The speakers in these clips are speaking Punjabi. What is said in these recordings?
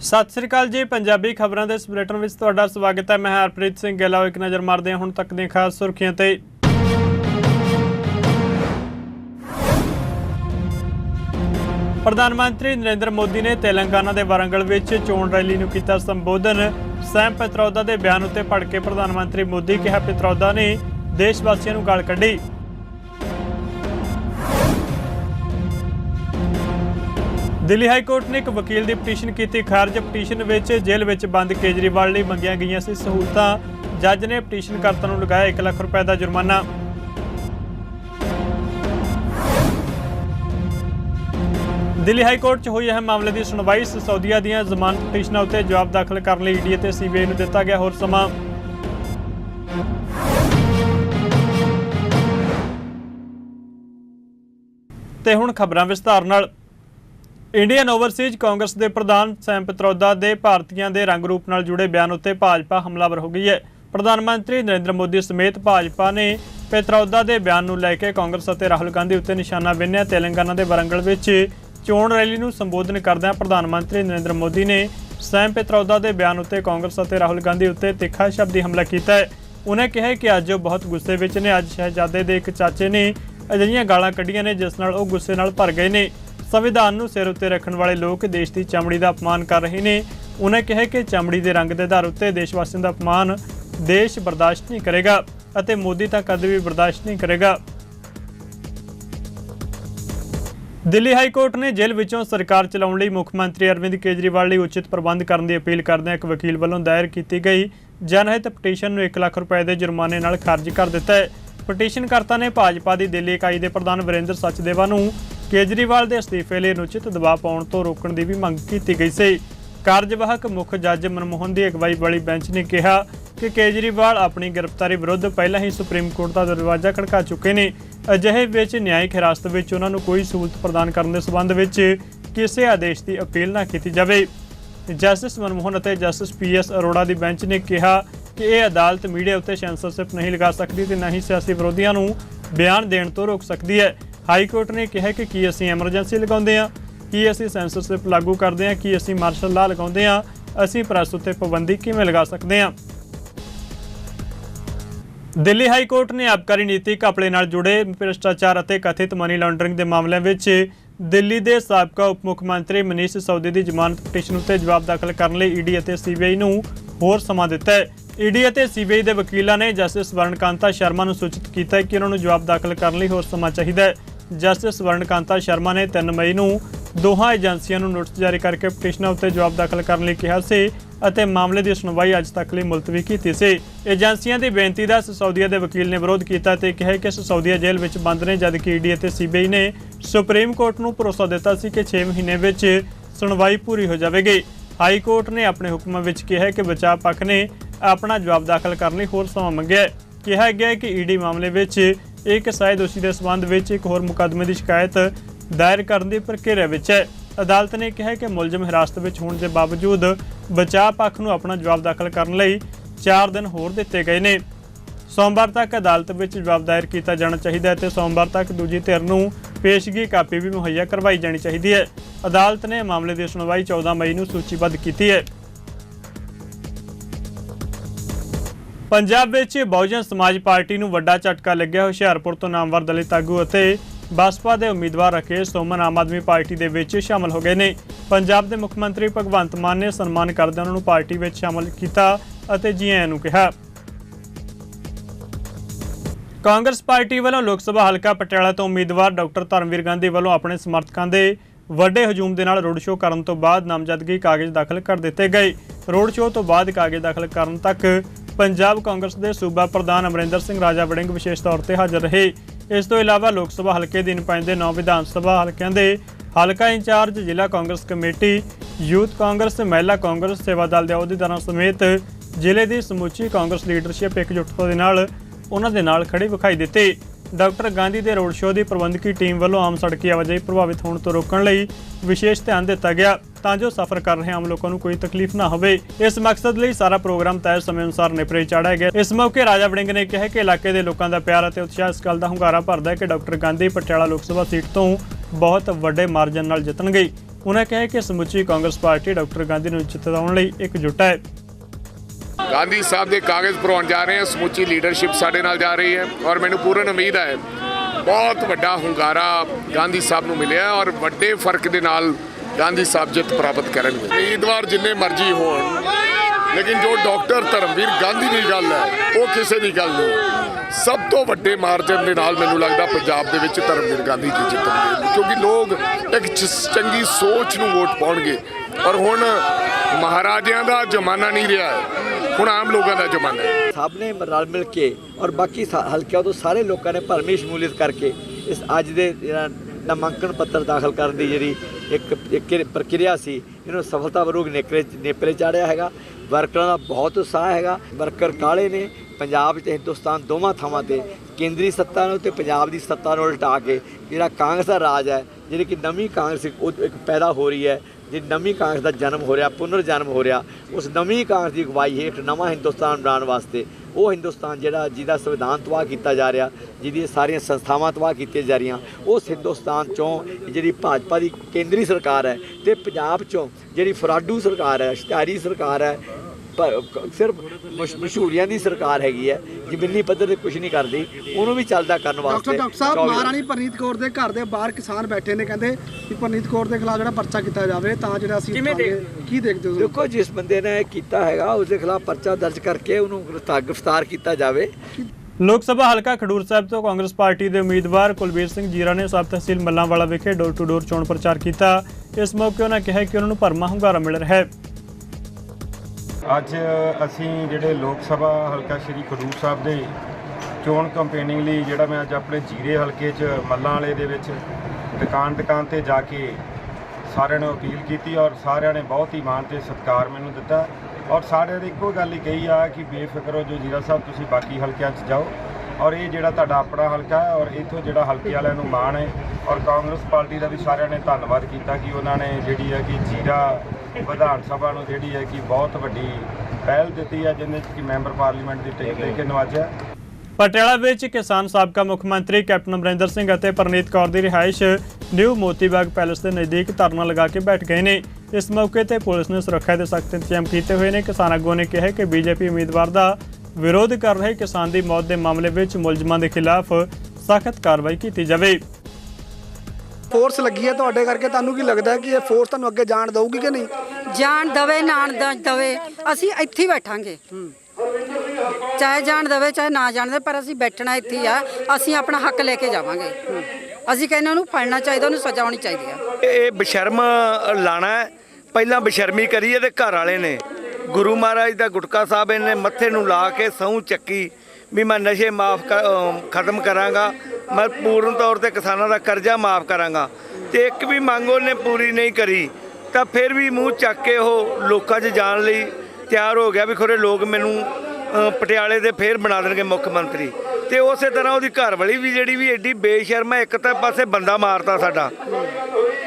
ਸਤਿ ਸ੍ਰੀ ਅਕਾਲ ਜੀ, ਪੰਜਾਬੀ ਖਬਰਾਂ ਦੇ ਇਸ ਵਿੱਚ ਤੁਹਾਡਾ ਸਵਾਗਤ ਹੈ। ਮੈਂ ਹਰਪ੍ਰੀਤ ਸਿੰਘ ਗਿੱਲਾ ਇੱਕ ਨਜ਼ਰ ਮਾਰਦੇ ਹਾਂ ਹੁਣ ਤੱਕ ਦੀਆਂ ਖਾਸ ਸੁਰਖੀਆਂ ਤੇ। ਪ੍ਰਧਾਨ ਮੰਤਰੀ ਨਰਿੰਦਰ ਮੋਦੀ ਨੇ ਤੇਲੰਗਾਨਾ ਦੇ ਵਾਰੰਗਲ ਵਿੱਚ ਚੋਣ ਰੈਲੀ ਨੂੰ ਕੀਤਾ ਸੰਬੋਧਨ। ਸੈਮ ਪਿਤਰੌਦਾ ਦੇ ਬਿਆਨ ਉੱਤੇ ਭੜ ਕੇ ਪ੍ਰਧਾਨ ਮੰਤਰੀ ਮੋਦੀ ਕਿਹਾ ਪਿਤਰੌਦਾ ਨੇ ਦੇਸ਼ ਵਾਸੀਆਂ ਨੂੰ ਗਾਲ ਕੱਢੀ। ਦਿੱਲੀ ਹਾਈ ਕੋਰਟ ਨੇ ਇੱਕ ਵਕੀਲ ਦੀ ਪਟੀਸ਼ਨ ਕੀਤੀ। ਖਾਰਜ ਪਟੀਸ਼ਨ ਵਿੱਚ ਜੇਲ੍ਹ ਵਿੱਚ ਬੰਦ ਕੇਜਰੀਵਾਲ ਲਈ ਮੰਗੀਆਂ ਗਈਆਂ ਸੀ ਸਹੂਲਤਾਂ। ਜੱਜ ਨੇ ਪਟੀਸ਼ਨ ਕਰਤਾ ਨੂੰ ਲਗਾਇਆ 1 ਲੱਖ ਰੁਪਏ ਦਾ ਜੁਰਮਾਨਾ। ਦਿੱਲੀ ਹਾਈ ਕੋਰਟ 'ਚ ਹੋਈ ਇਹ ਮਾਮਲੇ ਦੀ ਸੁਣਵਾਈ। ਸਸੌਦੀਆ ਦੀਆਂ ਜ਼ਮਾਨਤ ਪਟੀਸ਼ਨਾਂ ਉੱਤੇ ਜਵਾਬ ਦਾਖਲ ਕਰਨ ਲਈ ਈਡੀ ਅਤੇ ਸੀਬੀਆਈ ਨੂੰ ਦਿੱਤਾ ਗਿਆ ਹੋਰ ਸਮਾਂ। ਤੇ ਹੁਣ ਖਬਰਾਂ ਵਿਸਤਾਰ ਨਾਲ। ਇੰਡੀਅਨ ਓਵਰਸੀਜ਼ ਕਾਂਗਰਸ ਦੇ ਪ੍ਰਧਾਨ ਸੈਮ ਪਿਤਰੌਦਾ ਦੇ ਭਾਰਤੀਆਂ ਦੇ ਰੰਗ ਰੂਪ ਨਾਲ ਜੁੜੇ ਬਿਆਨ ਉੱਤੇ ਭਾਜਪਾ ਹਮਲਾਵਰ ਹੋ ਗਈ ਹੈ। ਪ੍ਰਧਾਨ ਮੰਤਰੀ ਨਰਿੰਦਰ ਮੋਦੀ ਸਮੇਤ ਭਾਜਪਾ ਨੇ ਪਿਤਰੌਦਾ ਦੇ ਬਿਆਨ ਨੂੰ ਲੈ ਕੇ ਕਾਂਗਰਸ ਅਤੇ ਰਾਹੁਲ ਗਾਂਧੀ ਉੱਤੇ ਨਿਸ਼ਾਨਾ ਬਿੰਨਿਆ। ਤੇਲੰਗਾਨਾ ਦੇ ਵਰੰਗਲ ਵਿੱਚ ਚੋਣ ਰੈਲੀ ਨੂੰ ਸੰਬੋਧਨ ਕਰਦਿਆਂ ਪ੍ਰਧਾਨ ਮੰਤਰੀ ਨਰਿੰਦਰ ਮੋਦੀ ਨੇ ਸੈਮ ਪਿਤਰੌਦਾ ਦੇ ਬਿਆਨ ਉੱਤੇ ਕਾਂਗਰਸ ਅਤੇ ਰਾਹੁਲ ਗਾਂਧੀ ਉੱਤੇ ਤਿੱਖਾ ਸ਼ਬਦੀ ਹਮਲਾ ਕੀਤਾ ਹੈ। ਉਹਨੇ ਕਿਹਾ ਕਿ ਅੱਜ ਉਹ ਬਹੁਤ ਗੁੱਸੇ ਵਿੱਚ ਨੇ। ਅੱਜ ਸ਼ਹਿਜ਼ਾਦੇ ਦੇ ਇੱਕ ਚਾਚੇ ਨੇ ਅਜਿਹੀਆਂ ਗਾਲਾਂ ਕੱਢੀਆਂ ਨੇ, ਜਿਸ ਨਾਲ ਉਹ ਗੁੱਸੇ ਨਾਲ ਭਰ ਗਏ ਨੇ। ਸੰਵਿਧਾਨ ਨੂੰ ਸਿਰ ਉੱਤੇ ਰੱਖਣ ਵਾਲੇ ਲੋਕ ਦੇਸ਼ ਦੀ ਚਮੜੀ ਦਾ ਅਪਮਾਨ ਕਰ ਰਹੇ ਨੇ। ਉਹਨੇ ਕਿਹਾ ਕਿ ਚਮੜੀ ਦੇ ਰੰਗ ਦੇ ਆਧਾਰ ਉੱਤੇ ਦੇਸ਼ ਵਾਸੀਆਂ ਦਾ ਅਪਮਾਨ ਦੇਸ਼ ਬਰਦਾਸ਼ਤ ਨਹੀਂ ਕਰੇਗਾ ਅਤੇ ਮੋਦੀ ਤਾਂ ਕਦੇ ਵੀ ਬਰਦਾਸ਼ਤ ਨਹੀਂ ਕਰੇਗਾ। ਦਿੱਲੀ ਹਾਈ ਕੋਰਟ ਨੇ ਜੇਲ੍ਹ ਵਿੱਚੋਂ ਸਰਕਾਰ ਚਲਾਉਣ ਲਈ ਮੁੱਖ ਮੰਤਰੀ ਅਰਵਿੰਦ ਕੇਜਰੀਵਾਲ ਲਈ ਉਚਿਤ ਪ੍ਰਬੰਧ ਕਰਨ ਦੀ ਅਪੀਲ ਕਰਦਿਆਂ ਇੱਕ ਵਕੀਲ ਵੱਲੋਂ ਦਾਇਰ ਕੀਤੀ ਗਈ। ਜਨਹਿਤ ਪਟੀਸ਼ਨ ਨੂੰ 1 ਲੱਖ ਰੁਪਏ ਦੇ ਜੁਰਮਾਨੇ ਨਾਲ ਖਾਰਜ ਕਰ ਦਿੱਤਾ ਹੈ। ਪਟੀਸ਼ਨ ਕਰਤਾ ਨੇ ਭਾਜਪਾ ਦੀ ਦਿੱਲੀ ਇਕਾਈ ਦੇ ਪ੍ਰਧਾਨ ਵਰਿੰਦਰ ਸਚਦੇਵਾ ਨੂੰ ਕੇਜਰੀਵਾਲ ਦੇ ਅਸਤੀਫੇ ਲਈ ਅਨੁਚਿਤ ਦਬਾਅ ਪਾਉਣ ਤੋਂ ਰੋਕਣ ਦੀ ਵੀ ਮੰਗ ਕੀਤੀ ਗਈ ਸੀ। ਕਾਰਜਵਾਹਕ ਮੁੱਖ ਜੱਜ ਮਨਮੋਹਨ ਦੀ ਅਗਵਾਈ ਵਾਲੀ ਬੈਂਚ ਨੇ ਕਿਹਾ ਕਿ ਕੇਜਰੀਵਾਲ ਆਪਣੀ ਗ੍ਰਿਫਤਾਰੀ ਵਿਰੁੱਧ ਪਹਿਲਾਂ ਹੀ ਸੁਪਰੀਮ ਕੋਰਟ ਦਾ ਦਰਵਾਜ਼ਾ ਖੜਕਾ ਚੁੱਕੇ ਨੇ। ਅਜਿਹੇ ਵਿੱਚ ਨਿਆਇਕ ਹਿਰਾਸਤ ਵਿੱਚ ਉਹਨਾਂ ਨੂੰ ਕੋਈ ਸਹੂਲਤ ਪ੍ਰਦਾਨ ਕਰਨ ਦੇ ਸਬੰਧ ਵਿੱਚ ਕਿਸੇ ਆਦੇਸ਼ ਦੀ ਅਪੀਲ ਨਾ ਕੀਤੀ ਜਾਵੇ। ਜਸਟਿਸ ਮਨਮੋਹਨ ਅਤੇ justice P S Arora bench ਨੇ ਕਿਹਾ ਕਿ ਇਹ ਅਦਾਲਤ ਮੀਡੀਆ ਉੱਤੇ ਸੈਂਸਰਸ਼ਿਪ ਨਹੀਂ ਲਗਾ ਸਕਦੀ ਤੇ ਨਾ ਹੀ ਸਿਆਸੀ ਵਿਰੋਧੀਆਂ ਨੂੰ ਬਿਆਨ ਦੇਣ ਤੋਂ ਰੋਕ ਸਕਦੀ ਹੈ। ਹਾਈ ਕੋਰਟ ਨੇ ਕਿਹਾ ਕਿ ਕੀ ਅਸੀਂ ਐਮਰਜੈਂਸੀ ਲਗਾਉਂਦੇ ਹਾਂ, ਕੀ ਅਸੀਂ ਸੈਂਸਰਸ਼ਿਪ ਲਾਗੂ ਕਰਦੇ ਹਾਂ, ਕੀ ਅਸੀਂ ਮਾਰਸ਼ਲ ਲਾਅ ਲਗਾਉਂਦੇ ਹਾਂ, ਅਸੀਂ ਪ੍ਰੈਸ ਉੱਤੇ ਪਾਬੰਦੀ ਕਿਵੇਂ ਲਗਾ ਸਕਦੇ ਹਾਂ? ਦਿੱਲੀ ਹਾਈ ਕੋਰਟ ਨੇ ਆਬਕਾਰੀ ਨੀਤੀ ਘਪਲੇ ਨਾਲ ਜੁੜੇ ਭ੍ਰਿਸ਼ਟਾਚਾਰ ਅਤੇ ਕਥਿਤ ਮਨੀ ਲਾਂਡਰਿੰਗ ਦੇ ਮਾਮਲਿਆਂ ਵਿੱਚ ਦਿੱਲੀ ਦੇ ਸਾਬਕਾ ਉਪ ਮੁੱਖ ਮੰਤਰੀ ਮਨੀਸ਼ ਸੌਦੀ ਦੀ ਜ਼ਮਾਨਤ ਪਟੀਸ਼ਨ ਉੱਤੇ ਜਵਾਬ ਦਾਖਲ ਕਰਨ ਲਈ ਈਡੀ ਅਤੇ ਸੀਬੀਆਈ ਨੂੰ ਹੋਰ ਸਮਾਂ ਦਿੱਤਾ ਹੈ। ਈਡੀ ਅਤੇ ਸੀਬੀਆਈ ਦੇ ਵਕੀਲਾਂ ਨੇ ਜਸਟਿਸ ਵਰਣਕਾਂਤਾ ਸ਼ਰਮਾ ਨੂੰ ਸੂਚਿਤ ਕੀਤਾ ਕਿ ਉਹਨਾਂ ਨੂੰ ਜਵਾਬ ਦਾਖਲ ਕਰਨ ਲਈ ਹੋਰ ਸਮਾਂ ਚਾਹੀਦਾ ਹੈ। ਜਸਟਿਸ ਵਰਣਕਾਂਤਾ ਸ਼ਰਮਾ ਨੇ 3 ਮਈ ਨੂੰ ਦੋਹਾਂ ਏਜੰਸੀਆਂ ਨੂੰ ਨੋਟਿਸ ਜਾਰੀ ਕਰਕੇ ਪਟੀਸ਼ਨਾਂ ਉੱਤੇ ਜਵਾਬ ਦਾਖਲ ਕਰਨ ਲਈ ਕਿਹਾ ਸੀ ਅਤੇ ਮਾਮਲੇ ਦੀ ਸੁਣਵਾਈ ਅੱਜ ਤੱਕ ਲਈ ਮੁਲਤਵੀ ਕੀਤੀ ਸੀ। ਏਜੰਸੀਆਂ ਦੀ ਬੇਨਤੀ ਦਾ ਸਸੌਦੀਆ ਦੇ ਵਕੀਲ ਨੇ ਵਿਰੋਧ ਕੀਤਾ ਤੇ ਕਿਹਾ ਕਿ ਸਸੌਦੀਆ ਜੇਲ੍ਹ ਵਿੱਚ ਬੰਦ ਨੇ ਜਦਕਿ ਈਡੀ ਅਤੇ ਸੀਬੀਆਈ ਨੇ ਸੁਪਰੀਮ ਕੋਰਟ ਨੂੰ ਭਰੋਸਾ ਦਿੱਤਾ ਸੀ ਕਿ 6 ਮਹੀਨੇ ਵਿੱਚ ਸੁਣਵਾਈ ਪੂਰੀ ਹੋ ਜਾਵੇਗੀ। ਹਾਈ ਕੋਰਟ ਨੇ ਆਪਣੇ ਹੁਕਮਾਂ ਵਿੱਚ ਕਿਹਾ ਕਿ ਬਚਾਅ ਪੱਖ ਨੇ ਆਪਣਾ ਜਵਾਬ ਦਾਖਲ ਕਰਨ ਲਈ ਹੋਰ ਸਮਾਂ ਮੰਗਿਆ। ਕਿਹਾ ਗਿਆ ਹੈ ਕਿ ਈਡੀ ਮਾਮਲੇ ਵਿੱਚ ਇੱਕ ਸਹਾਇ ਦੋਸ਼ੀ ਦੇ ਸਬੰਧ ਵਿੱਚ ਇੱਕ ਹੋਰ ਮੁਕੱਦਮੇ ਦੀ ਸ਼ਿਕਾਇਤ ਦਾਇਰ ਕਰਨ ਦੀ ਪ੍ਰਕਿਰਿਆ ਵਿੱਚ ਹੈ। ਅਦਾਲਤ ਨੇ ਕਿਹਾ ਕਿ ਮੁਲਜ਼ਮ ਹਿਰਾਸਤ ਵਿੱਚ ਹੋਣ ਦੇ ਬਾਵਜੂਦ ਬਚਾਅ ਪੱਖ ਨੂੰ ਆਪਣਾ ਜਵਾਬ ਦਾਖਲ ਕਰਨ ਲਈ 4 ਦਿਨ ਹੋਰ ਦਿੱਤੇ ਗਏ ਨੇ। ਸੋਮਵਾਰ ਤੱਕ ਅਦਾਲਤ ਵਿੱਚ ਜਵਾਬ ਦਾਇਰ ਕੀਤਾ ਜਾਣਾ ਚਾਹੀਦਾ ਹੈ ਤੇ ਸੋਮਵਾਰ ਤੱਕ ਦੂਜੀ ਧਿਰ ਨੂੰ ਪੇਸ਼ਗੀ ਕਾਪੀ ਵੀ ਮੁਹੱਈਆ ਕਰਵਾਈ ਜਾਣੀ ਚਾਹੀਦੀ ਹੈ। ਅਦਾਲਤ ਨੇ ਮਾਮਲੇ ਦੀ ਸੁਣਵਾਈ 14 ਮਈ ਨੂੰ ਸੂਚੀਬੱਧ ਕੀਤੀ ਹੈ। ਪੰਜਾਬ ਵਿੱਚ ਬਹੁਜਨ ਸਮਾਜ ਪਾਰਟੀ ਨੂੰ ਵੱਡਾ ਝਟਕਾ ਲੱਗਿਆ। ਹੁਸ਼ਿਆਰਪੁਰ ਤੋਂ ਨਾਮਵਰ ਦਲਿਤ ਆਗੂ ਅਤੇ ਬਸਪਾ ਦੇ ਉਮੀਦਵਾਰ ਰਕੇਸ਼ ਸੋਮਨ ਆਮ ਆਦਮੀ ਪਾਰਟੀ ਦੇ ਵਿੱਚ ਸ਼ਾਮਲ ਹੋ ਗਏ ਨੇ। ਪੰਜਾਬ ਦੇ ਮੁੱਖ ਮੰਤਰੀ ਭਗਵੰਤ ਮਾਨ ਨੇ ਸਨਮਾਨ ਕਰਦੇ ਉਹਨਾਂ ਨੂੰ ਪਾਰਟੀ ਵਿੱਚ ਸ਼ਾਮਲ ਕੀਤਾ ਅਤੇ ਜੀ ਆਇਆਂ ਨੂੰ ਕਿਹਾ। ਕਾਂਗਰਸ ਪਾਰਟੀ ਵੱਲੋਂ ਲੋਕ ਸਭਾ ਹਲਕਾ ਪਟਿਆਲਾ ਤੋਂ ਉਮੀਦਵਾਰ ਡਾਕਟਰ ਧਰਮਵੀਰ ਗਾਂਧੀ ਵੱਲੋਂ ਆਪਣੇ ਸਮਰਥਕਾਂ ਦੇ ਵੱਡੇ ਹਜੂਮ ਦੇ ਨਾਲ ਰੋਡ ਸ਼ੋਅ ਕਰਨ ਤੋਂ ਬਾਅਦ ਨਾਮਜ਼ਦਗੀ ਕਾਗਜ਼ ਦਾਖਲ ਕਰ ਦਿੱਤੇ ਗਏ। ਰੋਡ ਸ਼ੋਅ ਤੋਂ ਬਾਅਦ ਕਾਗਜ਼ ਦਾਖਲ ਕਰਨ ਤੱਕ ਪੰਜਾਬ ਕਾਂਗਰਸ ਦੇ ਸੂਬਾ ਪ੍ਰਧਾਨ ਅਮਰਿੰਦਰ ਸਿੰਘ ਰਾਜਾ ਵੜਿੰਗ ਵਿਸ਼ੇਸ਼ ਤੌਰ ਤੇ ਹਾਜ਼ਰ ਰਹੇ। ਇਸ ਤੋਂ ਇਲਾਵਾ ਲੋਕ ਸਭਾ ਹਲਕੇ ਦੇ ਪੈਂਦੇ ਨੌ ਵਿਧਾਨ ਸਭਾ ਹਲਕਿਆਂ ਦੇ ਹਲਕਾ ਇੰਚਾਰਜ, ਜ਼ਿਲ੍ਹਾ ਕਾਂਗਰਸ ਕਮੇਟੀ, ਯੂਥ ਕਾਂਗਰਸ, ਮਹਿਲਾ ਕਾਂਗਰਸ, ਸੇਵਾ ਦਲ ਦੇ ਅਹੁਦੇਦਾਰਾਂ ਸਮੇਤ ਜ਼ਿਲ੍ਹੇ ਦੀ ਸਮੁੱਚੀ ਕਾਂਗਰਸ ਲੀਡਰਸ਼ਿਪ ਇਕਜੁੱਟਤਾ ਦੇ ਨਾਲ ਉਹਨਾਂ ਦੇ ਨਾਲ ਖੜੇ ਵਿਖਾਈ ਦਿੱਤੇ। ਡਾਕਟਰ ਗਾਂਧੀ ਦੇ ਰੋਡ ਸ਼ੋਅ ਦੀ ਪ੍ਰਬੰਧਕੀ ਟੀਮ ਵੱਲੋਂ ਆਮ ਸੜਕੀ ਆਵਾਜਾਈ ਪ੍ਰਭਾਵਿਤ ਹੋਣ ਤੋਂ ਰੋਕਣ ਲਈ ਵਿਸ਼ੇਸ਼ ਧਿਆਨ ਦਿੱਤਾ ਗਿਆ ਤਾਂ ਜੋ ਸਫ਼ਰ ਕਰ ਰਹੇ ਆਮ ਲੋਕਾਂ ਨੂੰ ਕੋਈ ਤਕਲੀਫ ਨਾ ਹੋਵੇ। ਇਸ ਮਕਸਦ ਲਈ ਸਾਰਾ ਪ੍ਰੋਗਰਾਮ ਤੈਅ ਸਮੇਂ ਅਨੁਸਾਰ ਨਿਪਰੇ ਚਾੜਿਆ ਗਿਆ। ਇਸ ਮੌਕੇ ਰਾਜਾ ਵੜਿੰਗ ਨੇ ਕਿਹਾ ਕਿ ਇਲਾਕੇ ਦੇ ਲੋਕਾਂ ਦਾ ਪਿਆਰ ਅਤੇ ਉਤਸ਼ਾਹ ਇਸ ਗੱਲ ਦਾ ਹੁੰਗਾਰਾ ਭਰਦਾ ਹੈ ਕਿ ਡਾਕਟਰ ਗਾਂਧੀ ਪਟਿਆਲਾ ਲੋਕ ਸਭਾ ਸੀਟ ਤੋਂ ਬਹੁਤ ਵੱਡੇ ਮਾਰਜਨ ਨਾਲ ਜਿੱਤਣਗੇ। ਉਹਨਾਂ ਕਿਹਾ ਕਿ ਸਮੁੱਚੀ ਕਾਂਗਰਸ ਪਾਰਟੀ ਡਾਕਟਰ ਗਾਂਧੀ ਨੂੰ ਜਿਤਾਉਣ ਲਈ ਇਕਜੁੱਟ ਹੈ। ਗਾਂਧੀ ਸਾਹਿਬ ਦੇ ਕਾਗਜ਼ ਭਰਵਾਉਣ ਜਾ ਰਹੇ ਹਾਂ। ਸਮੁੱਚੀ ਲੀਡਰਸ਼ਿਪ ਸਾਡੇ ਨਾਲ ਜਾ ਰਹੀ ਹੈ ਔਰ ਮੈਨੂੰ ਪੂਰਨ ਉਮੀਦ ਹੈ, ਬਹੁਤ ਵੱਡਾ ਹੁੰਗਾਰਾ ਗਾਂਧੀ ਸਾਹਿਬ ਨੂੰ ਮਿਲਿਆ ਔਰ ਵੱਡੇ ਫ਼ਰਕ ਦੇ ਨਾਲ ਗਾਂਧੀ ਸਾਹਿਬ ਜਿੱਤ ਪ੍ਰਾਪਤ ਕਰਨਗੇ। ਉਮੀਦਵਾਰ ਜਿੰਨੇ ਮਰਜ਼ੀ ਹੋਣ, ਲੇਕਿਨ ਜੋ ਡਾਕਟਰ ਧਰਮਵੀਰ ਗਾਂਧੀ ਦੀ ਗੱਲ ਹੈ, ਉਹ ਕਿਸੇ ਦੀ ਗੱਲ ਨਹੀਂ। ਸਭ ਤੋਂ ਵੱਡੇ ਮਾਰਜਨ ਦੇ ਨਾਲ ਮੈਨੂੰ ਲੱਗਦਾ ਪੰਜਾਬ ਦੇ ਵਿੱਚ ਧਰਮਵੀਰ ਗਾਂਧੀ ਜੀ ਜਿੱਤਣਗੇ। ਕਿਉਂਕਿ ਲੋਕ ਇੱਕ ਚੰਗੀ ਸੋਚ ਨੂੰ ਵੋਟ ਪਾਉਣਗੇ। ਔਰ ਹੁਣ ਮਹਾਰਾਜਿਆਂ ਦਾ ਜ਼ਮਾਨਾ ਨਹੀਂ ਰਿਹਾ। ਹੈ ਹੁਣ ਆਮ ਲੋਕਾਂ ਦਾ ਜ਼ਮਾਨਾ ਹੈ। ਸਭ ਨੇ ਰਲ ਮਿਲ ਕੇ ਔਰ ਬਾਕੀ ਸਾ- ਹਲਕਿਆਂ ਤੋਂ ਸਾਰੇ ਲੋਕਾਂ ਨੇ ਭਰਮੀ ਸ਼ਮੂਲੀਅਤ ਕਰਕੇ ਇਸ ਅੱਜ ਦੇ ਜਿਹੜਾ ਨਾਮਾਂਕਣ ਪੱਤਰ ਦਾਖਲ ਕਰਨ ਦੀ ਜਿਹੜੀ ਇੱਕ ਇੱਕ ਪ੍ਰਕਿਰਿਆ ਸੀ, ਇਹਨੂੰ ਸਫਲਤਾਪੂਰਵਕ ਨੇਕਰੇ ਨੇਪਰੇ ਚਾੜਿਆ ਹੈਗਾ। ਵਰਕਰਾਂ ਦਾ ਬਹੁਤ ਉਤਸ਼ਾਹ ਹੈਗਾ। ਵਰਕਰ ਕਾਲੇ ਨੇ ਪੰਜਾਬ ਤੇ ਹਿੰਦੁਸਤਾਨ ਦੋਵਾਂ ਥਾਵਾਂ ਤੇ ਕੇਂਦਰੀ ਸੱਤਾ ਨੂੰ ਤੇ ਪੰਜਾਬ ਦੀ ਸੱਤਾ ਨੂੰ ਉਲਟਾ ਕੇ ਜਿਹੜਾ ਕਾਂਗਰਸ ਦਾ ਰਾਜ ਹੈ, ਜਿਹੜੀ ਕਿ ਨਵੀਂ ਕਾਂਗਰਸ ਉਹ ਇੱਕ ਪੈਦਾ ਹੋ ਰਹੀ ਹੈ ਜਿਹੜੀ ਨਵੀਂ ਕਾਂਗਰਸ ਦਾ ਜਨਮ ਹੋ ਰਿਹਾ, ਪੁਨਰ ਜਨਮ ਹੋ ਰਿਹਾ, ਉਸ ਨਵੀਂ ਕਾਂਗਰਸ ਦੀ ਅਗਵਾਈ ਹੇਠ ਨਵਾਂ ਹਿੰਦੁਸਤਾਨ ਬਣਾਉਣ ਵਾਸਤੇ ਉਹ ਹਿੰਦੁਸਤਾਨ ਜਿਹੜਾ ਜਿਹਦਾ ਸੰਵਿਧਾਨ ਤਬਾਹ ਕੀਤਾ ਜਾ ਰਿਹਾ ਜਿਹਦੀਆਂ ਸਾਰੀਆਂ ਸੰਸਥਾਵਾਂ ਤਬਾਹ ਕੀਤੀਆਂ ਜਾ ਰਹੀਆਂ, ਉਸ ਹਿੰਦੁਸਤਾਨ ਚੋਂ ਜਿਹੜੀ ਭਾਜਪਾ ਦੀ ਕੇਂਦਰੀ ਸਰਕਾਰ ਹੈ ਤੇ ਪੰਜਾਬ ਚੋਂ ਜਿਹੜੀ ਫਰਾਡੂ ਸਰਕਾਰ ਹੈ ਇਸ਼ਤਿਹਾਰੀ ਸਰਕਾਰ ਹੈ ਸਿਰਫ ਮਸ਼- ਮਸ਼ਹੂਰੀਆਂ ਦੀ ਸਰਕਾਰ ਹੈਗੀ ਹੈ ਜ਼ਮੀਨੀ ਪੱਧਰ ਤੇ ਕੁਝ ਨਹੀਂ ਕਰਦੀ ਉਹਨੂੰ ਵੀ ਚੱਲਦਾ ਕਰਨ ਵਾਸਤੇ ਡਾਕਟਰ ਡਾਕਟਰ ਸਾਹਿਬ ਮਹਾਰਾਣੀ ਪਰਨੀਤ ਕੌਰ ਦੇ ਘਰ ਦੇ ਬਾਹਰ ਕਿਸਾਨ ਬੈਠੇ ਨੇ ਕਹਿੰਦੇ ਕਿ ਪਰਨੀਤ ਕੌਰ ਦੇ ਖਿਲਾਫ ਜਿਹੜਾ ਪਰਚਾ ਕੀਤਾ ਜਾਵੇ ਤਾਂ ਜਿਹੜਾ ਅਸੀਂ। ਕੀ ਦੇਖਦੇ ਹੋ ਦੇਖੋ ਜਿਸ ਬੰਦੇ ਨੇ ਕੀਤਾ ਹੈਗਾ ਉਸ ਦੇ ਖਿਲਾਫ ਪਰਚਾ ਦਰਜ ਕਰਕੇ ਉਹਨੂੰ ਗ੍ਰਿਫਤਾਰ ਗ੍ਰਿਫਤਾਰ ਕੀਤਾ ਜਾਵੇ। ਲੋਕ ਸਭਾ ਹਲਕਾ ਖਡੂਰ ਸਾਹਿਬ ਤੋਂ ਕਾਂਗਰਸ ਪਾਰਟੀ ਦੇ ਉਮੀਦਵਾਰ ਕੁਲਬੀਰ ਸਿੰਘ ਜੀਰਾ ਨੇ ਸਬ ਤਹਿਸੀਲ ਮੱਲਾਂਵਾਲਾ ਵਿਖੇ ਡੋਰ ਟੂ ਡੋਰ ਚੋਣ ਪ੍ਰਚਾਰ ਕੀਤਾ। ਇਸ ਮੌਕੇ ਉਹਨਾਂ ਕਿਹਾ ਕਿ ਉਹਨਾਂ ਨੂੰ ਭਰਮਾ ਹੁੰਗਾਰਾ ਮਿਲ ਰਿਹਾ ਹੈ। ਅੱਜ ਅਸੀਂ ਜਿਹੜੇ ਲੋਕ ਸਭਾ ਹਲਕਾ ਸ਼੍ਰੀ ਖਡੂਰ ਸਾਹਿਬ ਦੇ ਚੋਣ ਕੰਪੇਨਿੰਗ ਲਈ ਜਿਹੜਾ ਮੈਂ ਅੱਜ ਆਪਣੇ ਜੀਰੇ ਹਲਕੇ 'ਚ ਮੱਲਾਂ ਵਾਲੇ ਦੇ ਵਿੱਚ ਦੁਕਾਨ ਦੁਕਾਨ ਤੇ ਜਾ ਕੇ ਸਾਰਿਆਂ ਨੂੰ ਅਪੀਲ ਕੀਤੀ ਔਰ ਸਾਰਿਆਂ ਨੇ ਬਹੁਤ ਹੀ ਮਾਣ ਤੇ ਸਤਿਕਾਰ ਮੈਨੂੰ ਦਿੱਤਾ। ਔਰ ਸਾਰਿਆਂ ਨੇ ਇੱਕੋ ਗੱਲ ਹੀ ਕਹੀ ਆ ਕਿ ਬੇਫਿਕਰ ਹੋ ਜੋ ਜੀਰਾ ਸਾਹਿਬ, ਤੁਸੀਂ ਬਾਕੀ ਹਲਕਿਆਂ 'ਚ ਜਾਓ। ਔਰ ਇਹ ਜਿਹੜਾ ਤੁਹਾਡਾ ਆਪਣਾ ਹਲਕਾ ਹੈ ਔਰ ਇੱਥੋਂ ਜਿਹੜਾ ਹਲਕੇ ਵਾਲਿਆਂ ਨੂੰ ਮਾਣ ਹੈ। ਔਰ ਕਾਂਗਰਸ ਪਾਰਟੀ ਦਾ ਵੀ ਸਾਰਿਆਂ ਨੇ ਧੰਨਵਾਦ ਕੀਤਾ ਕਿ ਉਹਨਾਂ ਨੇ ਜਿਹੜੀ ਹੈ ਕਿ ਜੀਰਾ ਵਿਧਾਨ ਸਭਾ ਨੂੰ ਜਿਹੜੀ ਹੈ ਕਿ ਬਹੁਤ ਵੱਡੀ ਪਹਿਲ ਦਿੱਤੀ ਹੈ, ਜਿਹਦੇ 'ਚ ਕਿ ਮੈਂਬਰ ਪਾਰਲੀਮੈਂਟ ਦੀ ਟਿਕਟ ਦੇ ਕੇ ਨਵਾਜਿਆ। ਪਟਿਆਲਾ ਵਿੱਚ ਕਿਸਾਨ ਸਾਬਕਾ ਮੁੱਖ ਮੰਤਰੀ ਕੈਪਟਨ ਅਮਰਿੰਦਰ ਸਿੰਘ ਅਤੇ ਪਰਨੀਤ ਕੌਰ ਦੀ ਰਿਹਾਇਸ਼ ਨਿਊ ਮੋਤੀਬਾਗ ਪੈਲੇਸ ਦੇ ਨਜ਼ਦੀਕ ਧਰਨਾ ਲਗਾ ਕੇ ਬੈਠ ਗਏ ਨੇ। ਇਸ ਮੌਕੇ ਤੇ ਪੁਲਿਸ ਨੇ ਸੁਰੱਖਿਆ ਦੇ ਸਖਤ ਇੰਤਜ਼ਾਮ ਕੀਤੇ ਹੋਏ ਨੇ। ਕਿਸਾਨ ਆਗੂਆਂ ਨੇ ਕਿਹਾ ਕਿ ਬੀਜੇਪੀ ਉਮੀਦਵਾਰ ਦਾ ਵਿਰੋਧ ਕਰ ਰਹੇ ਕਿਸਾਨ ਦੀ ਮੌਤ ਦੇ ਮਾਮਲੇ ਵਿੱਚ ਮੁਲਜ਼ਮਾਂ ਦੇ ਖਿਲਾਫ ਸਖਤ ਕਾਰਵਾਈ ਕੀਤੀ ਜਾਵੇ। ਫੋਰਸ ਲੱਗੀ ਹੈ ਤੁਹਾਡੇ ਕਰਕੇ? ਤੁਹਾਨੂੰ ਕੀ ਲੱਗਦਾ ਹੈ ਕਿ ਇਹ ਫੋਰਸ ਤੁਹਾਨੂੰ ਅੱਗੇ ਜਾਣ ਦਊਗੀ ਕਿ ਨਹੀਂ? ਜਾਣ ਦਵੇ ਨਾ ਦ- ਦਵੇ। ਅਸੀਂ ਇੱਥੇ ਹੀ ਬੈਠਾਂਗੇ। ਚਾਹੇ ਜਾਣ ਦਵੇ ਚਾਹੇ ਨਾ ਜਾਣ ਦੇ ਪਰ ਅਸੀਂ ਬੈਠਣਾ ਇੱਥੇ ਹੀ ਆ। ਅਸੀਂ ਆਪਣਾ ਹੱਕ ਲੈ ਕੇ ਜਾਵਾਂਗੇ। ਅਸੀਂ ਕਹਿੰਦੇ ਉਹਨੂੰ ਫੜਨਾ ਚਾਹੀਦਾ ਉਹਨੂੰ ਸਜ਼ਾ ਹੋਣੀ ਚਾਹੀਦੀ ਆ। ਇਹ ਬਸ਼ਰਮ ਲਾਣਾ ਹੈ। ਪਹਿਲਾਂ ਬਸ਼ਰਮੀ ਕਰੀ ਇਹਦੇ ਘਰ ਵਾਲੇ ਨੇ। ਗੁਰੂ ਮਹਾਰਾਜ ਦਾ ਗੁਟਕਾ ਸਾਹਿਬ ਇਹਨੇ ਮੱਥੇ ਨੂੰ ਲਾ ਕੇ ਸਹੁੰ ਚੱਕੀ ਵੀ ਮੈਂ ਨਸ਼ੇ ਮਾਫ ਖਤਮ ਕਰਾਂਗਾ। ਮੈਂ ਪੂਰਨ ਤੌਰ ਤੇ ਕਿਸਾਨਾਂ ਦਾ ਕਰਜ਼ਾ ਮਾਫ ਕਰਾਂਗਾ ਤੇ ਇੱਕ ਵੀ ਮੰਗ ਉਹਨੇ ਪੂਰੀ ਨਹੀਂ ਕਰੀ, ਤਾਂ ਫਿਰ ਵੀ ਮੂੰਹ ਚੱਕ ਕੇ ਉਹ ਲੋਕਾਂ 'ਚ ਜਾਣ ਲਈ ਤਿਆਰ ਹੋ ਗਿਆ ਵੀ ਖੋਰੇ ਲੋਕ ਮੈਨੂੰ ਪਟਿਆਲੇ ਦੇ ਫੇਰ ਬਣਾ ਦੇਣਗੇ ਮੁੱਖ ਮੰਤਰੀ। ਤੇ ਉਸੇ ਤਰ੍ਹਾਂ ਉਹਦੀ ਘਰਵਾਲੀ ਵੀ ਜਿਹੜੀ ਵੀ ਐਡੀ ਬੇਸ਼ਰਮ ਹੈ, ਇੱਕ ਤਾਂ ਪਾਸੇ ਬੰਦਾ ਮਾਰਤਾ ਸਾਡਾ,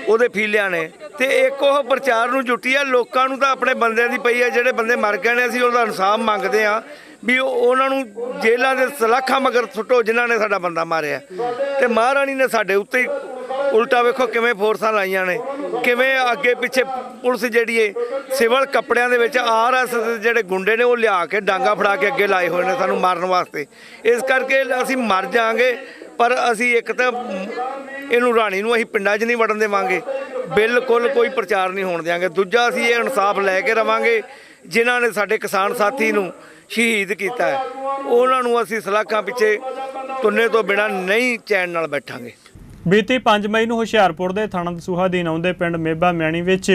ਉਹਦੇ ਫੀਲਿਆਂ ਨੇ। ਤੇ ਇੱਕ ਉਹ ਪ੍ਰਚਾਰ ਨੂੰ ਜੁਟੀ ਆ, ਲੋਕਾਂ ਨੂੰ ਤਾਂ ਆਪਣੇ ਬੰਦਿਆਂ ਦੀ ਪਈ ਆ, ਜਿਹੜੇ ਬੰਦੇ ਮਰ ਗਏ ਨੇ, ਅਸੀਂ ਉਹਦਾ ਇਨਸਾਫ ਮੰਗਦੇ ਆ। ਵੀ ਉਹਨਾਂ ਨੂੰ ਜੇਲ੍ਹਾਂ ਦੇ ਸਲਾਖਾਂ ਮਗਰ ਸੁੱਟੋ ਜਿਨ੍ਹਾਂ ਨੇ ਸਾਡਾ ਬੰਦਾ ਮਾਰਿਆ। ਤੇ ਮਹਾਰਾਣੀ ਨੇ ਸਾਡੇ ਉੱਤੇ ਉਲਟਾ ਵੇਖੋ ਕਿਵੇਂ ਫੋਰਸਾਂ ਲਾਈਆਂ ਨੇ, ਕਿਵੇਂ ਅੱਗੇ ਪਿੱਛੇ ਪੁਲਿਸ ਜਿਹੜੀ ਏ, ਸਿਵਲ ਕੱਪੜਿਆਂ ਦੇ ਵਿੱਚ ਆਰਐਸ ਦੇ ਜਿਹੜੇ ਗੁੰਡੇ ਨੇ ਉਹ ਲਿਆ ਕੇ ਡਾਂਗਾ ਫੜਾ ਕੇ ਅੱਗੇ ਲਾਏ ਹੋਏ ਨੇ ਸਾਨੂੰ ਮਾਰਨ ਵਾਸਤੇ। ਇਸ ਕਰਕੇ ਅਸੀਂ ਮਰ ਜਾਾਂਗੇ, ਪਰ ਅਸੀਂ ਇੱਕ ਤਾਂ ਇਹਨੂੰ ਰਾਣੀ ਨੂੰ ਅਸੀਂ ਪਿੰਡਾਂ 'ਚ ਨਹੀਂ ਵੜਨ ਦੇਵਾਂਗੇ। ਬਿਲਕੁਲ ਕੋਈ ਪ੍ਰਚਾਰ ਨਹੀਂ ਹੋਣ ਦਿਆਂਗੇ। ਦੂਜਾ ਅਸੀਂ ਇਹ ਇਨਸਾਫ ਲੈ ਕੇ ਰਵਾਂਗੇ, ਜਿਨ੍ਹਾਂ ਨੇ ਸਾਡੇ ਕਿਸਾਨ ਸਾਥੀ ਨੂੰ ਸ਼ਹੀਦ ਕੀਤਾ ਹੈ। ਉਹਨਾਂ ਨੂੰ ਅਸੀਂ ਸਲਾਖਾਂ ਪਿੱਛੇ ਤੁੰਨੇ ਤੋਂ ਬਿਨਾ ਨਹੀਂ ਚੈਨ ਨਾਲ ਬੈਠਾਂਗੇ। ਬੀਤੀ 5 ਮਈ ਨੂੰ ਹੁਸ਼ਿਆਰਪੁਰ ਦੇ ਥਾਣਾ ਦਸੂਹਾ ਅਧੀਨ ਆਉਂਦੇ ਪਿੰਡ ਮੇਬਾ ਮੈਣੀ ਵਿੱਚ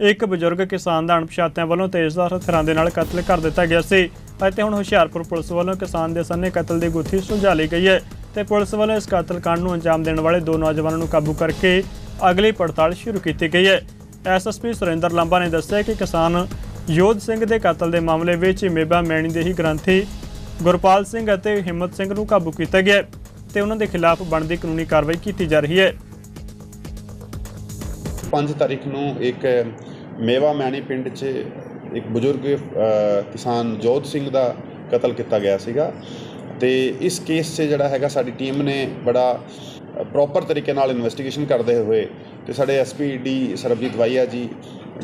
ਇੱਕ ਬਜ਼ੁਰਗ ਕਿਸਾਨ ਦਾ ਅਣਪਛਾਤਿਆਂ ਵੱਲੋਂ ਤੇਜ਼ਧਾਰ ਹਥਿਆਰਾਂ ਦੇ ਨਾਲ ਕਤਲ ਕਰ ਦਿੱਤਾ ਗਿਆ ਸੀ ਅਤੇ ਹੁਣ ਹੁਸ਼ਿਆਰਪੁਰ ਪੁਲਿਸ ਵੱਲੋਂ ਕਿਸਾਨ ਦੇ ਸੰਨੇ ਕਤਲ ਦੀ ਗੁੱਥੀ ਸੁਲਝਾ ਲਈ ਗਈ ਹੈ ਤੇ ਪੁਲਿਸ ਵੱਲੋਂ ਇਸ ਕਤਲ ਕਾਂਡ ਨੂੰ ਅੰਜਾਮ ਦੇਣ ਵਾਲੇ ਦੋ ਨੌਜਵਾਨਾਂ ਨੂੰ ਕਾਬੂ ਕਰਕੇ ਅਗਲੀ ਪੜਤਾਲ ਸ਼ੁਰੂ ਕੀਤੀ ਗਈ ਹੈ। ਐਸਐਸਪੀ ਸੁਰਿੰਦਰ ਲੰਬਾ ਨੇ ਦੱਸਿਆ ਕਿ ਕਿਸਾਨ ਯੋਧ ਸਿੰਘ ਦੇ ਕਤਲ ਦੇ ਮਾਮਲੇ ਵਿੱਚ ਮੇਬਾ ਮੈਣੀ ਦੇ ਹੀ ਗ੍ਰੰਥੀ ਗੁਰਪਾਲ ਸਿੰਘ ਅਤੇ ਹਿੰਮਤ ਸਿੰਘ ਨੂੰ ਕਾਬੂ ਕੀਤਾ ਗਿਆ ਹੈ ਤੇ ਉਹਨਾਂ ਦੇ ਖਿਲਾਫ ਬਣਦੀ ਕਾਨੂੰਨੀ ਕਾਰਵਾਈ ਕੀਤੀ ਜਾ ਰਹੀ ਹੈ। 5 ਤਾਰੀਖ ਨੂੰ ਇੱਕ ਮੇਵਾ ਮੈਣੀ ਪਿੰਡ 'ਚ ਇੱਕ ਬਜ਼ੁਰਗ ਕਿਸਾਨ ਜੋਧ ਸਿੰਘ ਦਾ ਕਤਲ ਕੀਤਾ ਗਿਆ ਸੀਗਾ ਤੇ ਇਸ ਕੇਸ 'ਚ ਜਿਹੜਾ ਹੈਗਾ ਸਾਡੀ ਟੀਮ ਨੇ ਬੜਾ ਪ੍ਰੋਪਰ ਤਰੀਕੇ ਨਾਲ ਇਨਵੈਸਟੀਗੇਸ਼ਨ ਕਰਦੇ ਹੋਏ ਤੇ ਸਾਡੇ ਐਸਪੀ ਡੀ ਸਰਬਜੀਤ ਵਾਈਆ ਜੀ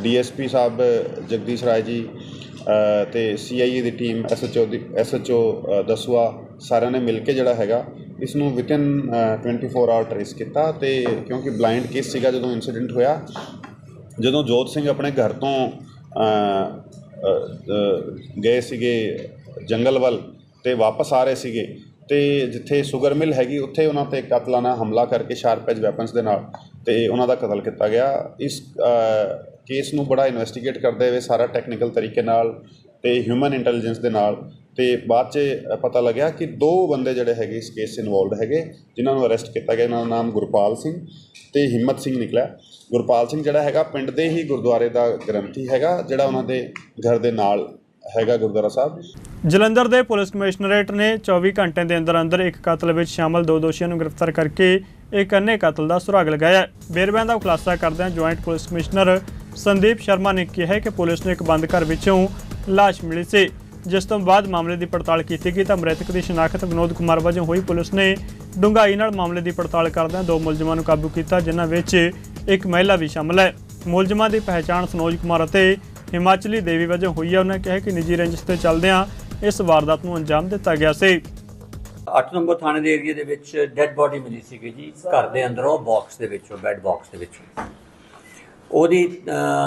ਡੀਐਸਪੀ ਸਾਹਿਬ ਜਗਦੀਸ਼ ਰਾਏ ਜੀ ਅ, ਤੇ ਸੀਆਈਏ ਦੀ ਟੀਮ ਐਸਐਚਓ ਦੀ ਐਸਐਚਓ ਦਸੂਆ ਸਾਰਿਆਂ ਨੇ ਮਿਲ ਕੇ ਜਿਹੜਾ ਹੈਗਾ ਇਸ ਨੂੰ ਵਿਦਨ 24 ਆਵਰ ਟ੍ਰੇਸ ਕੀਤਾ ਤੇ ਕਿਉਂਕਿ ਬਲਾਈਂਡ ਕੇਸ ਸੀਗਾ ਜਦੋਂ ਇਨਸੀਡੈਂਟ ਹੋਇਆ ਜਦੋਂ ਜੋਤ ਸਿੰਘ ਆਪਣੇ ਘਰ ਤੋਂ ਗਏ ਸੀਗੇ ਜੰਗਲ ਵੱਲ ਤੇ ਵਾਪਸ ਆ ਰਹੇ ਸੀਗੇ ਤੇ ਜਿੱਥੇ ਸ਼ੂਗਰ ਮਿਲ ਹੈਗੀ, ਉੱਥੇ ਉਹਨਾਂ ਤੇ ਕਤਲਾਨਾ ਹਮਲਾ ਕਰਕੇ ਸ਼ਾਰਪ ਐਜ ਵੈਪਨਸ ਦੇ ਨਾਲ ਤੇ ਉਹਨਾਂ ਦਾ ਕਤਲ ਕੀਤਾ ਗਿਆ। ਇਸ ਕੇਸ ਨੂੰ ਬੜਾ ਇਨਵੈਸਟੀਗੇਟ ਕਰਦੇ ਹੋਏ ਸਾਰਾ ਟੈਕਨੀਕਲ ਤਰੀਕੇ ਨਾਲ ਤੇ ਹਿਊਮਨ ਇੰਟੈਲੀਜੈਂਸ ਦੇ ਨਾਲ ਤੇ ਬਾਅਦ 'ਚ ਪਤਾ ਲੱਗਿਆ ਕਿ ਦੋ ਬੰਦੇ ਜਿਹੜੇ ਹੈਗੇ ਇਸ ਕੇਸ 'ਚ ਇਨਵੋਲਡ ਹੈਗੇ, ਜਿਨ੍ਹਾਂ ਨੂੰ ਅਰੈਸਟ ਕੀਤਾ ਗਿਆ, ਇਹਨਾਂ ਦਾ ਨਾਮ ਗੁਰਪਾਲ ਸਿੰਘ ਤੇ ਹਿੰਮਤ ਸਿੰਘ ਨਿਕਲਿਆ। ਗੁਰਪਾਲ ਸਿੰਘ ਜਿਹੜਾ ਹੈਗਾ ਪਿੰਡ ਦੇ ਹੀ ਗੁਰਦੁਆਰੇ ਦਾ ਗ੍ਰੰਥੀ ਹੈਗਾ, ਜਿਹੜਾ ਉਹਨਾਂ ਦੇ ਘਰ ਦੇ ਨਾਲ ਹੈਗਾ ਗੁਰਦੁਆਰਾ ਸਾਹਿਬ ਜਲੰਧਰ ਦੇ ਪੁਲਿਸ ਕਮਿਸ਼ਨਰੇਟ ਨੇ 24 ਘੰਟਿਆਂ ਦੇ ਅੰਦਰ ਅੰਦਰ ਇੱਕ ਕਤਲ ਵਿੱਚ ਸ਼ਾਮਲ ਦੋ ਦੋਸ਼ੀਆਂ ਨੂੰ ਗ੍ਰਿਫਤਾਰ ਕਰਕੇ ਇੱਕ ਅੰਨੇ ਕਤਲ ਦਾ ਸੁਰਾਗ ਲਗਾਇਆ ਹੈ। ਦਾ ਖੁਲਾਸਾ ਕਰਦਿਆਂ joint police commissioner Sandeep Sharma ਨੇ ਕਿਹਾ ਕਿ ਪੁਲਿਸ ਨੂੰ ਇੱਕ ਬੰਦ ਘਰ ਵਿੱਚੋਂ ਲਾਸ਼ ਮਿਲੀ ਸੀ। ਜਿਸ ਤੋਂ ਬਾਅਦ ਮਾਮਲੇ ਦੀ ਪੜਤਾਲ ਕੀਤੀ ਗਈ ਤਾਂ ਮ੍ਰਿਤਕ ਦੀ ਸ਼ਨਾਖਤ ਵਿਨੋਦ ਕੁਮਾਰ ਵਜੋਂ ਹੋਈ। ਪੁਲਿਸ ਨੇ ਡੂੰਘਾਈ ਨਾਲ ਮਾਮਲੇ ਦੀ ਪੜਤਾਲ ਕਰਦਿਆਂ ਦੋ ਮੁਲਜ਼ਮਾਂ ਨੂੰ ਕਾਬੂ ਕੀਤਾ, ਜਿਨ੍ਹਾਂ ਵਿੱਚ ਇੱਕ ਮਹਿਲਾ ਵੀ ਸ਼ਾਮਲ ਹੈ। ਮੁਲਜ਼ਮਾਂ ਦੀ ਪਹਿਚਾਣ ਸਨੋਜ ਕੁਮਾਰ ਅਤੇ ਹਿਮਾਚਲੀ ਦੇਵੀ ਵਜੋਂ ਹੋਈ ਹੈ ਉਹਨਾਂ ਕਿਹਾ ਕਿ ਨਿੱਜੀ ਰੰਜਿਸ਼ ਤੇ ਚੱਲਦਿਆਂ ਇਸ ਵਾਰਦਾਤ ਨੂੰ ਅੰਜਾਮ ਦਿੱਤਾ ਗਿਆ ਸੀ। 8 ਨੰਬਰ ਥਾਣੇ ਦੇ ਏਰੀਆ ਦੇ ਵਿੱਚ ਡੈੱਡ ਬੋਡੀ ਮਿਲੀ ਸੀਗੀ ਜੀ। ਘਰ ਦੇ ਅੰਦਰੋਂ ਬਾਕਸ ਦੇ ਵਿੱਚੋਂ ਬੈੱਡ ਬਾਕਸ ਦੇ ਵਿੱਚੋਂ। ਉਹਦੀ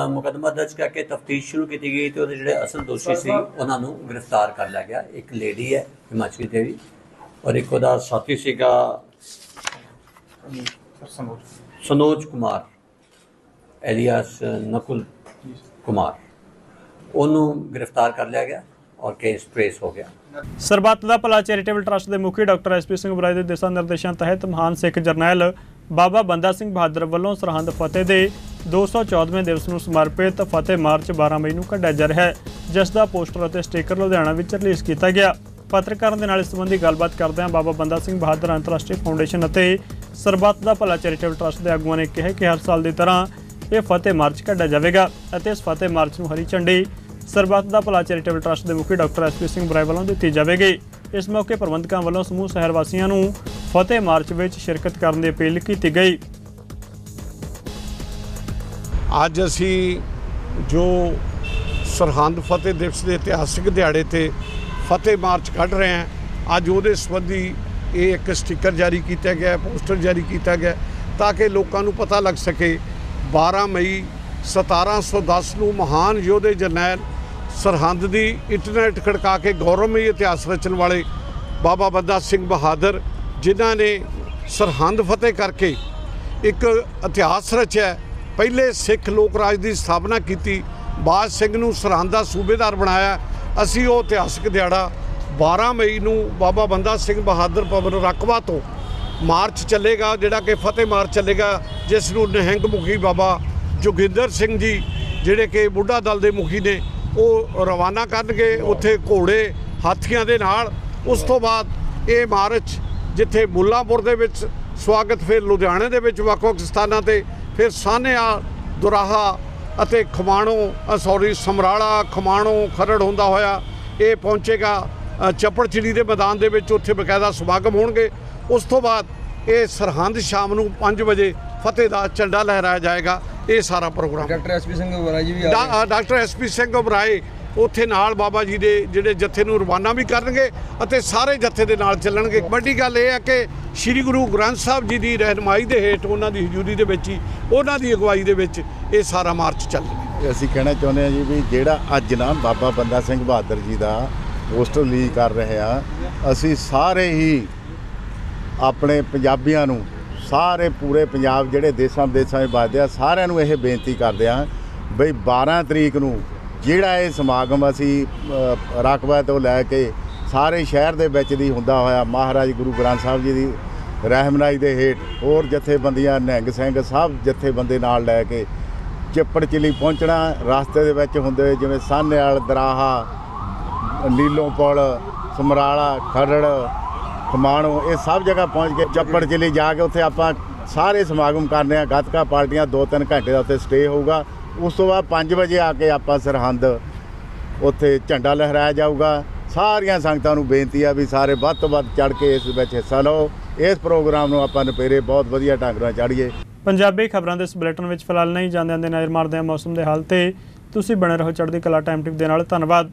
ਮੁਕੱਦਮਾ ਦਰਜ ਕਰਕੇ ਤਫਤੀਸ਼ ਸ਼ੁਰੂ ਕੀਤੀ ਗਈ ਤੇ ਉਹਦੇ ਜਿਹੜੇ ਅਸਲ ਦੋਸ਼ੀ ਸੀ ਉਹਨਾਂ ਨੂੰ ਗ੍ਰਿਫਤਾਰ ਕਰ ਲਿਆ ਗਿਆ। ਇੱਕ ਲੇਡੀ ਹੈ ਹਿਮਾਚਲੀ ਦੇਵੀ। ਔਰ ਇੱਕ ਉਹਦਾ ਸਾਥੀ ਸੀਗਾ ਸਨੋਜ ਕੁਮਾਰ ਐਲੀਆਸ ਨਕੁਲ ਕੁਮਾਰ। ਉਹਨੂੰ ਗ੍ਰਿਫਤਾਰ ਕਰ ਲਿਆ ਗਿਆ ਔਰ ਕੇਸ ਟ੍ਰੇਸ ਹੋ ਗਿਆ। ਸਰਬੱਤ ਦਾ ਭਲਾ ਚੈਰੀਟੇਬਲ ਟਰਸਟ ਦੇ ਮੁਖੀ ਡਾਕਟਰ ਐਸਪੀ ਸਿੰਘ ਬਰਾਏ ਦੇ ਦਿਸ਼ਾ ਨਿਰਦੇਸ਼ਾਂ ਤਹਿਤ ਮਹਾਨ ਸਿੱਖ ਜਰਨੈਲ ਬਾਬਾ ਬੰਦਾ ਸਿੰਘ ਬਹਾਦਰ ਵੱਲੋਂ ਸਰਹੰਦ ਫਤਿਹ ਦੇ 214ਵੇਂ ਦਿਵਸ ਨੂੰ ਸਮਰਪਿਤ ਫਤਿਹ ਮਾਰਚ 12 ਮਈ ਨੂੰ ਕੱਢਿਆ ਜਾ ਰਿਹਾ ਹੈ, ਜਿਸ ਦਾ ਪੋਸਟਰ ਅਤੇ ਸਟicker ਲੁਧਿਆਣਾ ਵਿੱਚ ਰਿਲੀਜ਼ ਕੀਤਾ ਗਿਆ। ਪੱਤਰਕਾਰਾਂ ਦੇ ਨਾਲ ਇਸ ਸੰਬੰਧੀ ਗੱਲਬਾਤ ਕਰਦਿਆਂ ਬਾਬਾ ਬੰਦਾ ਸਿੰਘ ਬਹਾਦਰ ਅੰਤਰਰਾਸ਼ਟਰੀ ਫਾਊਂਡੇਸ਼ਨ ਅਤੇ ਸਰਬੱਤ ਦਾ ਭਲਾ ਚੈਰੀਟੇਬਲ ਟਰਸਟ ਦੇ ਆਗੂਆਂ ਨੇ ਕਿਹਾ ਕਿ ਹਰ ਸਾਲ ਦੀ ਤਰ੍ਹਾਂ ਇਹ ਫਤਿਹ ਮਾਰਚ ਕੱਢਿਆ ਜਾਵੇਗਾ ਅਤੇ ਇਸ ਫਤਿਹ ਮਾਰਚ ਨੂੰ ਹਰੀ ਝੰਡੀ ਸਰਬੱਤ ਦਾ ਭਲਾ ਚੈਰੀਟੇਬਲ ਟਰਸਟ ਦੇ ਮੁਖੀ ਡਾਕਟਰ ਐਸਪੀ ਸਿੰਘ ਬਰਾਏ ਵੱਲੋਂ ਦਿੱਤੀ ਜਾਵੇਗੀ। ਇਸ ਮੌਕੇ ਪ੍ਰਬੰਧਕਾਂ ਵੱਲੋਂ ਸਮੂਹ ਸ਼ਹਿਰ ਵਾਸੀਆਂ ਨੂੰ ਫਤਿਹ ਮਾਰਚ ਵਿੱਚ ਸ਼ਿਰਕਤ ਕਰਨ ਦੀ ਅਪੀਲ ਕੀਤੀ ਗਈ। ਅੱਜ ਅਸੀਂ ਜੋ ਸਰਹੰਦ ਫਤਿਹ ਦਿਵਸ ਦੇ ਇਤਿਹਾਸਿਕ ਦਿਹਾੜੇ ਤੇ ਫਤਿਹ ਮਾਰਚ ਕੱਢ ਰਹੇ ਹਾਂ, ਅੱਜ ਉਹਦੇ ਸੰਬੰਧੀ ਇਹ ਇੱਕ ਸਟicker ਜਾਰੀ ਕੀਤਾ ਗਿਆ, ਪੋਸਟਰ ਜਾਰੀ ਕੀਤਾ ਗਿਆ, ਤਾਂ ਕਿ ਲੋਕਾਂ ਨੂੰ ਪਤਾ ਲੱਗ ਸਕੇ। 12 ਮਈ 1710 ਨੂੰ ਮਹਾਨ ਯੋਧੇ ਜਰਨੈਲ ਸਰਹੰਦ ਦੀ ਇੰਟਰਨੈਟ ਖੜਕਾ ਕੇ ਗੌਰਵਮਈ ਇਤਿਹਾਸ ਰਚਣ ਵਾਲੇ ਬਾਬਾ ਬੰਦਾ ਸਿੰਘ ਬਹਾਦਰ, ਜਿਨ੍ਹਾਂ ਨੇ ਸਰਹੰਦ ਫਤਿਹ ਕਰਕੇ ਇੱਕ ਇਤਿਹਾਸ ਰਚਿਆ ਪਹਿਲੇ ਸਿੱਖ ਲੋਕ ਰਾਜ ਦੀ ਸਥਾਪਨਾ ਕੀਤੀ। ਬਾਜ ਸਿੰਘ ਨੂੰ ਸਰਹੰਦ ਦਾ ਸੂਬੇਦਾਰ ਬਣਾਇਆ। ਅਸੀਂ ਉਹ ਇਤਿਹਾਸਕ ਦਿਹਾੜਾ 12 ਮਈ ਨੂੰ ਬਾਬਾ ਬੰਦਾ ਸਿੰਘ ਬਹਾਦਰ ਭਵਨ ਰਕਵਾ ਤੋਂ ਮਾਰਚ ਚੱਲੇਗਾ, ਜਿਹੜਾ ਕਿ ਫਤਿਹ ਮਾਰਚ ਚੱਲੇਗਾ, ਜਿਸ ਨੂੰ ਨਿਹੰਗ ਮੁਖੀ ਬਾਬਾ ਜੋਗਿੰਦਰ ਸਿੰਘ ਜੀ, ਜਿਹੜੇ ਕਿ ਬੁੱਢਾ ਦਲ ਦੇ ਮੁਖੀ ਨੇ ਉਹ ਰਵਾਨਾ ਕਰਨਗੇ ਉੱਥੇ ਘੋੜੇ ਹਾਥੀਆਂ ਦੇ ਨਾਲ। ਉਸ ਤੋਂ ਬਾਅਦ ਇਹ ਮਾਰਚ ਜਿੱਥੇ ਮੁੱਲਾਂਪੁਰ ਦੇ ਵਿੱਚ ਸਵਾਗਤ, ਫਿਰ ਲੁਧਿਆਣੇ ਦੇ ਵਿੱਚ ਵੱਖ-ਵੱਖ ਸਥਾਨਾਂ ਤੇ, ਫਿਰ ਸਾਨੇਆ ਦੁਰਾਹਾ ਅਤੇ ਖਮਾਣੋ ਸੌਰੀ ਸਮਰਾਲਾ, ਖਮਾਣੋ, ਖਰੜ ਹੁੰਦਾ ਹੋਇਆ, ਇਹ ਪਹੁੰਚੇਗਾ ਚੱਪੜਚਿੜੀ ਦੇ ਮੈਦਾਨ ਦੇ ਵਿੱਚ। ਉੱਥੇ ਬਕਾਇਦਾ ਸਮਾਗਮ ਹੋਣਗੇ। ਉਸ ਤੋਂ ਬਾਅਦ ਇਹ ਸਰਹੰਦ ਸ਼ਾਮ ਨੂੰ 5 ਵਜੇ ਫਤਿਹ ਦਾ ਝੰਡਾ ਲਹਿਰਾਇਆ ਜਾਏਗਾ। ਇਹ ਸਾਰਾ ਪ੍ਰੋਗਰਾਮ। ਡਾਕਟਰ ਐਸਪੀ ਸਿੰਘ ਵਰਾ ਜੀ ਵੀ ਆ ਡਾਕਟਰ ਐਸਪੀ ਸਿੰਘ ਉਬਰਾਏ ਉੱਥੇ ਨਾਲ ਬਾਬਾ ਜੀ ਦੇ ਜਿਹੜੇ ਜਥੇ ਨੂੰ ਰਵਾਨਾ ਵੀ ਕਰਨਗੇ ਅਤੇ ਸਾਰੇ ਜਥੇ ਦੇ ਨਾਲ ਚੱਲਣਗੇ। ਵੱਡੀ ਗੱਲ ਇਹ ਹੈ ਕਿ ਸ੍ਰੀ ਗੁਰੂ ਗ੍ਰੰਥ ਸਾਹਿਬ ਜੀ ਦੀ ਰਹਿਨਮਾਈ ਦੇ ਹੇਠ ਉਹਨਾਂ ਦੀ ਹਜ਼ੂਰੀ ਦੇ ਵਿੱਚ ਹੀ ਉਹਨਾਂ ਦੀ ਅਗਵਾਈ ਦੇ ਵਿੱਚ ਇਹ ਸਾਰਾ ਮਾਰਚ ਚੱਲ ਰਿਹਾ ਅਸੀਂ ਕਹਿਣਾ ਚਾਹੁੰਦੇ ਹਾਂ ਜੀ ਵੀ ਜਿਹੜਾ ਅੱਜ ਨਾ ਬਾਬਾ ਬੰਦਾ ਸਿੰਘ ਬਹਾਦਰ ਜੀ ਦਾ ਪੋਸਟਰ ਰਿਲੀਜ਼ ਕਰ ਰਹੇ ਆ ਅਸੀਂ ਸਾਰੇ ਹੀ ਆਪਣੇ ਪੰਜਾਬੀਆਂ ਨੂੰ ਸਾਰੇ ਪੂਰੇ ਪੰਜਾਬ ਜਿਹੜੇ ਦੇਸ਼ਾਂ ਵਿਦੇਸ਼ਾਂ ਵਿੱਚ ਵੱਸਦੇ ਆ ਸਾਰਿਆਂ ਨੂੰ ਇਹ ਬੇਨਤੀ ਕਰਦੇ ਆ ਬਈ 12 ਤਰੀਕ ਨੂੰ ਜਿਹੜਾ ਇਹ ਸਮਾਗਮ ਅਸੀਂ ਅ, ਤੋਂ ਲੈ ਕੇ ਸਾਰੇ ਸ਼ਹਿਰ ਦੇ ਵਿੱਚ ਦੀ ਹੁੰਦਾ ਹੋਇਆ ਮਹਾਰਾਜ ਗੁਰੂ ਗ੍ਰੰਥ ਸਾਹਿਬ ਜੀ ਦੀ ਰਹਿਮਨਾਈ ਦੇ ਹੇਠ ਹੋਰ ਜਥੇਬੰਦੀਆਂ ਨਿਹੰਗ ਸਿੰਘ ਸਭ ਜਥੇਬੰਦੇ ਨਾਲ ਲੈ ਕੇ ਚੱਪੜ ਚਿਲੀ ਪਹੁੰਚਣਾ ਰਸਤੇ ਦੇ ਵਿੱਚ ਹੁੰਦੇ ਜਿਵੇਂ ਸਾਹਨੇਵਾਲ ਦਰਾਹਾ ਨੀਲੋਂ ਪੁਲ ਸਮਰਾਲਾ ਖਰੜ ਖਮਾਣੋ ਇਹ ਸਭ ਜਗ੍ਹਾ ਪਹੁੰਚ ਕੇ ਚੱਪੜ ਚਿਲੀ ਜਾ ਕੇ ਉੱਥੇ ਆਪਾਂ ਸਾਰੇ ਸਮਾਗਮ ਕਰਨੇ ਆ, ਗੱਤਕਾ ਪਾਰਟੀਆਂ 2-3 ਘੰਟੇ ਦਾ ਉੱਥੇ ਸਟੇ ਹੋਊਗਾ। ਉਸ ਤੋਂ ਬਾਅਦ 5 ਵਜੇ ਆ ਕੇ ਆਪਾਂ ਸਰਹੰਦ ਉੱਥੇ ਝੰਡਾ ਲਹਿਰਾਇਆ ਜਾਊਗਾ। ਸਾਰੀਆਂ ਸੰਗਤਾਂ ਨੂੰ ਬੇਨਤੀ ਆ ਵੀ ਸਾਰੇ ਵੱਧ ਤੋਂ ਵੱਧ ਚੜ ਕੇ ਇਸ ਵਿੱਚ ਹਿੱਸਾ ਲਓ। ਇਸ ਪ੍ਰੋਗਰਾਮ ਨੂੰ ਆਪਾਂ ਨਪੇਰੇ ਬਹੁਤ ਵਧੀਆ ਢੰਗ ਨਾਲ ਚਾੜੀਏ। ਪੰਜਾਬੀ ਖਬਰਾਂ ਦੇ ਇਸ ਬੁਲੇਟਿਨ ਵਿੱਚ ਫਿਲਹਾਲ ਨਹੀਂ ਜਾਂਦੇ ਆਂਦੇ ਨਜ਼ਰ ਮਾਰਦੇ ਹਾਂ ਮੌਸਮ ਦੇ ਹਾਲ ਤੇ। ਤੁਸੀਂ ਬਣੇ ਰਹੋ ਚੜ੍ਹਦੀ ਕਲਾ ਟਾਈਮ ਟਿਪ ਦੇ ਨਾਲ। ਧੰਨਵਾਦ।